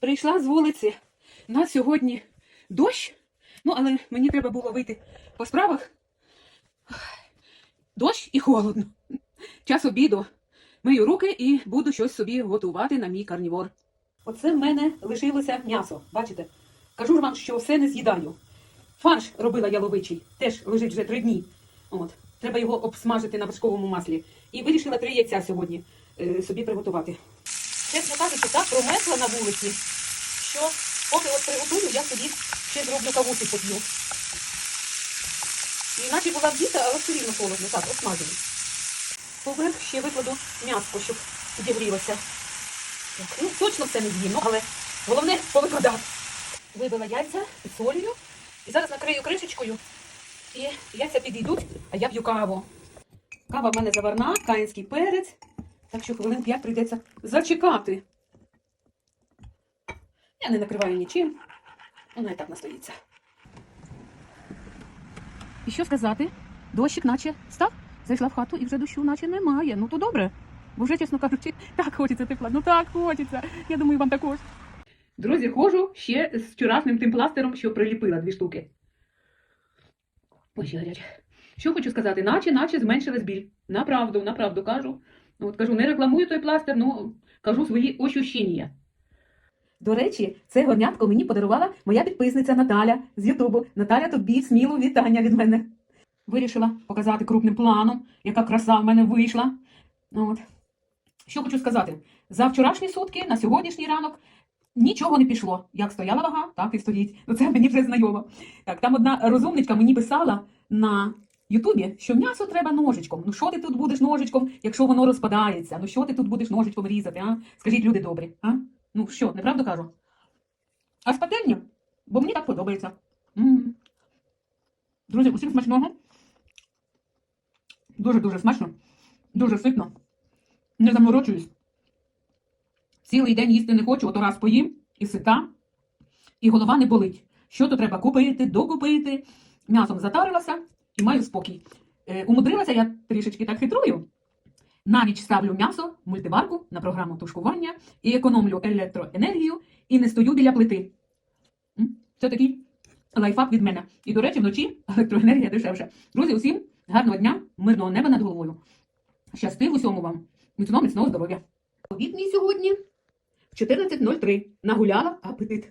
Прийшла з вулиці. У нас сьогодні дощ. Ну, але мені треба було вийти по справах. Дощ і холодно. Час обіду. Мию руки і буду щось собі готувати на мій карнівор. Оце в мене лишилося м'ясо. Бачите? Кажу ж вам, що все не з'їдаю. Фарш робила яловичий, теж лежить вже три дні. От. Треба його обсмажити на вершковому маслі. І вирішила три яйця сьогодні е, собі приготувати. Чесно кажучи, так промерзла на вулиці, що поки от приготую, я собі ще зроблю кавусі поп'ю. Іначе була вдіта, але все рівно холодно. Так, обсмажую. Поверх ще викладу м'яско, щоб підігрілося. Ну, точно все не з'їм, але головне повикладати. Вибила яйця з солью. І зараз накрию кришечкою. І яйця підійдуть, а я п'ю каву. Кава в мене заварна, каїнський перець. Так що хвилин 5 прийдеться зачекати. Я не накриваю нічим. Вона і так настоїться. І що сказати? Дощик наче став, зайшла в хату і вже дощу наче немає. Ну то добре. Бо вже, чесно кажучи, так хочеться тепла. Ну так хочеться. Я думаю, вам також. Друзі, ходжу ще з вчорашнім тим пластером, що приліпила дві штуки. Ой, гаряче. Що хочу сказати, наче, наче зменшилась біль. Направду, направду кажу. От кажу, не рекламую той пластир, ну кажу свої ощущення. До речі, це горнятко мені подарувала моя підписниця Наталя з Ютубу. Наталя, тобі сміло вітання від мене. Вирішила показати крупним планом, яка краса в мене вийшла. Ну, От. Що хочу сказати, за вчорашні сутки на сьогоднішній ранок нічого не пішло. Як стояла вага, так і стоїть. Ну це мені вже знайомо. Так, там одна розумничка мені писала на Ютубі, що м'ясо треба ножичком. Ну що ти тут будеш ножичком, якщо воно розпадається? Ну що ти тут будеш ножичком різати? А? Скажіть, люди добрі, а? Ну що, неправду кажу? А з пательні? Бо мені так подобається. М. Друзі, усім смачного. Дуже-дуже смачно, дуже ситно. Не заморочуюсь. Цілий день їсти не хочу, ото раз поїм і сита, і голова не болить. Що то треба купити, докупити. М'ясом затарилася і маю спокій. Е, умудрилася я трішечки так хитрую. На ніч ставлю м'ясо мультиварку на програму тушкування і економлю електроенергію і не стою біля плити. Це такий лайфхак від мене. І, до речі, вночі електроенергія дешевше. Друзі, усім гарного дня, мирного неба над головою. Щасти в усьому вам. Міцного, міцного здоров'я. Обід мій сьогодні в 14.03. Нагуляла апетит.